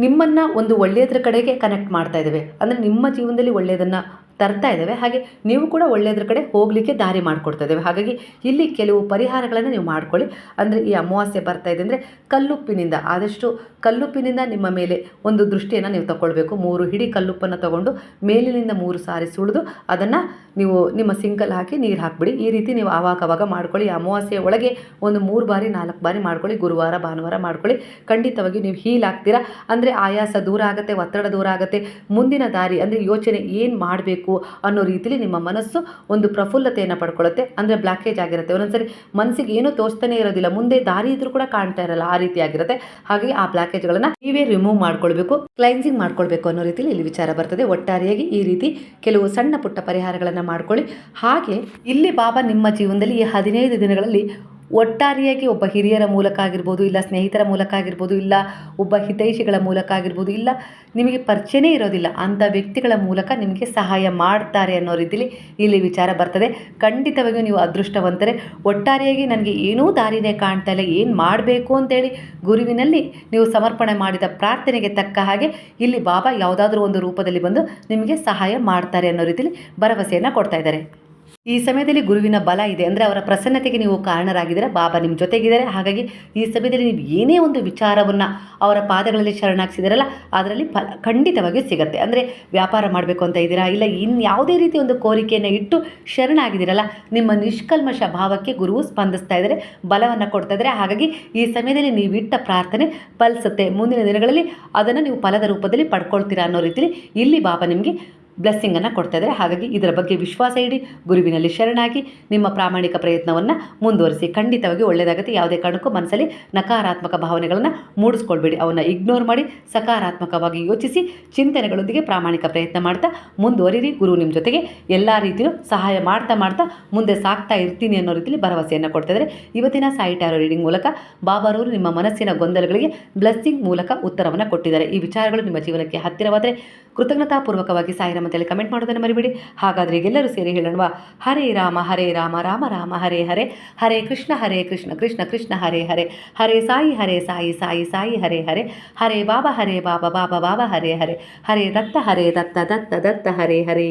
ನಿಮ್ಮನ್ನು ಒಂದು ಒಳ್ಳೆಯದ್ರ ಕಡೆಗೆ ಕನೆಕ್ಟ್ ಮಾಡ್ತಾ ಇದ್ದಾವೆ. ಅಂದರೆ ನಿಮ್ಮ ಜೀವನದಲ್ಲಿ ಒಳ್ಳೆಯದನ್ನು ತರ್ತಾ ಇದ್ದಾವೆ. ಹಾಗೆ ನೀವು ಕೂಡ ಒಳ್ಳೆಯದ್ರ ಕಡೆ ಹೋಗಲಿಕ್ಕೆ ದಾರಿ ಮಾಡಿಕೊಡ್ತಾ ಇದ್ದೇವೆ. ಹಾಗಾಗಿ ಇಲ್ಲಿ ಕೆಲವು ಪರಿಹಾರಗಳನ್ನು ನೀವು ಮಾಡ್ಕೊಳ್ಳಿ. ಅಂದರೆ ಈ ಅಮಾವಾಸ್ಯೆ ಬರ್ತಾ ಇದೆ ಅಂದರೆ ಕಲ್ಲುಪ್ಪಿನಿಂದ ಆದಷ್ಟು ಕಲ್ಲುಪ್ಪಿನಿಂದ ನಿಮ್ಮ ಮೇಲೆ ಒಂದು ದೃಷ್ಟಿಯನ್ನು ನೀವು ತಗೊಳ್ಬೇಕು ಮೂರು ಹಿಡಿ ಕಲ್ಲುಪ್ಪನ್ನು ತಗೊಂಡು ಮೇಲಿನಿಂದ ಮೂರು ಸಾರಿ ಸುಳಿದು ಅದನ್ನು ನೀವು ನಿಮ್ಮ ಸಿಂಕಲ್ಲಿ ಹಾಕಿ ನೀರು ಹಾಕಿಬಿಡಿ. ಈ ರೀತಿ ನೀವು ಆವಾಗವಾಗ ಮಾಡ್ಕೊಳ್ಳಿ. ಅಮಾವಾಸ್ಯೆ ಒಳಗೆ ಒಂದು ಮೂರು ಬಾರಿ, ನಾಲ್ಕು ಬಾರಿ ಮಾಡ್ಕೊಳ್ಳಿ. ಗುರುವಾರ, ಭಾನುವಾರ ಮಾಡ್ಕೊಳ್ಳಿ. ಖಂಡಿತವಾಗಿ ನೀವು ಹೀಲ್ ಆಗ್ತೀರಾ? ಅಂದರೆ ಆಯಾಸ ದೂರ ಆಗುತ್ತೆ, ಒತ್ತಡ ದೂರ ಆಗುತ್ತೆ. ಮುಂದಿನ ದಾರಿ ಅಂದರೆ ಯೋಚನೆ ಏನು ಮಾಡಬೇಕು? ಅನ್ನೋ ರೀತಿಲಿ ನಿಮ್ಮ ಮನಸ್ಸು ಒಂದು ಪ್ರಫುಲ್ಲತೆಯನ್ನು ಪಡ್ಕೊಳ್ಳುತ್ತೆ. ಅಂದರೆ ಬ್ಲಾಕೇಜ್ ಆಗಿರುತ್ತೆ. ಒಂದೊಂದ್ಸರಿ ಮನಸ್ಸಿಗೆ ಏನೂ ತೋರಿಸ್ತಾನೆ ಇರೋದಿಲ್ಲ. ಮುಂದೆ ದಾರಿ ಇದ್ರೂ ಕೂಡ ಕಾಣ್ತಾ ಇರಲ್ಲ. ಆ ರೀತಿ ಆಗಿರುತ್ತೆ. ಹಾಗೆ ಆ ಬ್ಲಾಕೇಜ್ಗಳನ್ನು ನೀವೇ ರಿಮೂವ್ ಮಾಡ್ಕೊಳ್ಬೇಕು ಕ್ಲೈನ್ಸಿಂಗ್ ಮಾಡ್ಕೊಳ್ಬೇಕು ಅನ್ನೋ ರೀತಿಲಿ ಇಲ್ಲಿ ವಿಚಾರ ಬರ್ತದೆ. ಒಟ್ಟಾರೆಯಾಗಿ ಈ ರೀತಿ ಕೆಲವು ಸಣ್ಣ ಪುಟ್ಟ ಪರಿಹಾರಗಳನ್ನು ಮಾಡ್ಕೊಳ್ಳಿ. ಹಾಗೆ ಇಲ್ಲಿ ಬಾಬಾ ನಿಮ್ಮ ಜೀವನದಲ್ಲಿ ಈ ಹದಿನೈದು ದಿನಗಳಲ್ಲಿ ಒಟ್ಟಾರೆಯಾಗಿ ಒಬ್ಬ ಹಿರಿಯರ ಮೂಲಕ ಆಗಿರ್ಬೋದು ಇಲ್ಲ ಸ್ನೇಹಿತರ ಮೂಲಕ ಆಗಿರ್ಬೋದು ಇಲ್ಲ ಒಬ್ಬ ಹಿತೈಷಿಗಳ ಮೂಲಕ ಆಗಿರ್ಬೋದು ಇಲ್ಲ ನಿಮಗೆ ಪರಿಚಯನೇ ಇರೋದಿಲ್ಲ, ಅಂಥ ವ್ಯಕ್ತಿಗಳ ಮೂಲಕ ನಿಮಗೆ ಸಹಾಯ ಮಾಡ್ತಾರೆ ಅನ್ನೋ ರೀತಿಲಿ ಇಲ್ಲಿ ವಿಚಾರ ಬರ್ತದೆ. ಖಂಡಿತವಾಗಿಯೂ ನೀವು ಅದೃಷ್ಟವಂತರೆ. ಒಟ್ಟಾರೆಯಾಗಿ ನನಗೆ ಏನೂ ದಾರಿನೇ ಕಾಣ್ತಾ ಇಲ್ಲ, ಏನು ಮಾಡಬೇಕು ಅಂತೇಳಿ ಗುರುವಿನಲ್ಲಿ ನೀವು ಸಮರ್ಪಣೆ ಮಾಡಿದ ಪ್ರಾರ್ಥನೆಗೆ ತಕ್ಕ ಹಾಗೆ ಇಲ್ಲಿ ಬಾಬಾ ಯಾವುದಾದ್ರೂ ಒಂದು ರೂಪದಲ್ಲಿ ಬಂದು ನಿಮಗೆ ಸಹಾಯ ಮಾಡ್ತಾರೆ ಅನ್ನೋ ರೀತಿಲಿ ಭರವಸೆಯನ್ನು ಕೊಡ್ತಾ ಇದ್ದಾರೆ. ಈ ಸಮಯದಲ್ಲಿ ಗುರುವಿನ ಬಲ ಇದೆ. ಅಂದರೆ ಅವರ ಪ್ರಸನ್ನತೆಗೆ ನೀವು ಕಾರಣರಾಗಿದ್ದೀರಾ, ಬಾಬಾ ನಿಮ್ಮ ಜೊತೆಗಿದ್ದಾರೆ. ಹಾಗಾಗಿ ಈ ಸಮಯದಲ್ಲಿ ನೀವು ಏನೇ ಒಂದು ವಿಚಾರವನ್ನು ಅವರ ಪಾದಗಳಲ್ಲಿ ಶರಣಾಗಿಸಿದಿರಲ್ಲ, ಅದರಲ್ಲಿ ಫಲ ಖಂಡಿತವಾಗಿಯೂ ಸಿಗುತ್ತೆ. ಅಂದರೆ ವ್ಯಾಪಾರ ಮಾಡಬೇಕು ಅಂತ ಇದ್ದೀರಾ, ಇಲ್ಲ ಇನ್ಯಾವುದೇ ರೀತಿ ಒಂದು ಕೋರಿಕೆಯನ್ನು ಇಟ್ಟು ಶರಣಾಗಿದ್ದೀರಲ್ಲ, ನಿಮ್ಮ ನಿಷ್ಕಲ್ಮಶ ಭಾವಕ್ಕೆ ಗುರುವು ಸ್ಪಂದಿಸ್ತಾ ಇದ್ದಾರೆ, ಬಲವನ್ನು ಕೊಡ್ತಾ ಇದ್ದಾರೆ. ಹಾಗಾಗಿ ಈ ಸಮಯದಲ್ಲಿ ನೀವು ಇಟ್ಟ ಪ್ರಾರ್ಥನೆ ಫಲಿಸುತ್ತೆ. ಮುಂದಿನ ದಿನಗಳಲ್ಲಿ ಅದನ್ನು ನೀವು ಫಲದ ರೂಪದಲ್ಲಿ ಪಡ್ಕೊಳ್ತೀರಾ ಅನ್ನೋ ರೀತಿಯಲ್ಲಿ ಇಲ್ಲಿ ಬಾಬಾ ನಿಮಗೆ ಬ್ಲೆಸ್ಸಿಂಗನ್ನು ಕೊಡ್ತಾ ಇದ್ದಾರೆ. ಹಾಗಾಗಿ ಇದರ ಬಗ್ಗೆ ವಿಶ್ವಾಸ ಇಡಿ, ಗುರುವಿನಲ್ಲಿ ಶರಣಾಗಿ ನಿಮ್ಮ ಪ್ರಾಮಾಣಿಕ ಪ್ರಯತ್ನವನ್ನು ಮುಂದುವರಿಸಿ. ಖಂಡಿತವಾಗಿ ಒಳ್ಳೆಯದಾಗುತ್ತೆ ಯಾವುದೇ ಕಾರಣಕ್ಕೂ ಮನಸ್ಸಲ್ಲಿ ನಕಾರಾತ್ಮಕ ಭಾವನೆಗಳನ್ನು ಮೂಡಿಸ್ಕೊಳ್ಬೇಡಿ. ಅವನ್ನ ಇಗ್ನೋರ್ ಮಾಡಿ, ಸಕಾರಾತ್ಮಕವಾಗಿ ಯೋಚಿಸಿ, ಚಿಂತನೆಗಳೊಂದಿಗೆ ಪ್ರಾಮಾಣಿಕ ಪ್ರಯತ್ನ ಮಾಡ್ತಾ ಮುಂದುವರಿರಿ. ಗುರು ನಿಮ್ಮ ಜೊತೆಗೆ ಎಲ್ಲ ರೀತಿಯೂ ಸಹಾಯ ಮಾಡ್ತಾ ಮಾಡ್ತಾ ಮುಂದೆ ಸಾಕ್ತಾ ಇರ್ತೀನಿ ಅನ್ನೋ ರೀತಿಯಲ್ಲಿ ಭರವಸೆಯನ್ನು ಕೊಡ್ತಾ ಇದ್ದಾರೆ. ಇವತ್ತಿನ ಸಾಯಿ ರೀಡಿಂಗ್ ಮೂಲಕ ಬಾಬಾರವರು ನಿಮ್ಮ ಮನಸ್ಸಿನ ಗೊಂದಲಗಳಿಗೆ ಬ್ಲೆಸ್ಸಿಂಗ್ ಮೂಲಕ ಉತ್ತರವನ್ನು ಕೊಟ್ಟಿದ್ದಾರೆ. ಈ ವಿಚಾರಗಳು ನಿಮ್ಮ ಜೀವನಕ್ಕೆ ಹತ್ತಿರವಾದರೆ ಕೃತಜ್ಞತಾಪೂರ್ವಕವಾಗಿ ಸಾಯಿರಾಮದಲ್ಲಿ ಕಮೆಂಟ್ ಮಾಡೋದನ್ನು ಮರಿಬೇಡಿ. ಹಾಗಾದರೆ ಎಲ್ಲರೂ ಸೇರಿ ಹೇಳೋಣ ಹರೇ ರಾಮ ಹರೇ ರಾಮ ರಾಮ ರಾಮ, ಹರೇ ಹರೇ. ಹರೇ ಕೃಷ್ಣ ಹರೇ ಕೃಷ್ಣ ಕೃಷ್ಣ ಕೃಷ್ಣ, ಹರೇ ಹರೇ. ಹರೇ ಸಾಯಿ ಹರೇ ಸಾಯಿ ಸಾಯಿ ಸಾಯಿ, ಹರೇ ಹರೇ. ಹರೇ ಬಾಬಾ ಹರೇ ಬಾಬಾ ಬಾಬಾ ಬಾಬಾ, ಹರೇ ಹರೇ. ಹರೇ ದತ್ತ ಹರೇ ದತ್ತ ದತ್ತ ದತ್ತ, ಹರೇ ಹರೇ.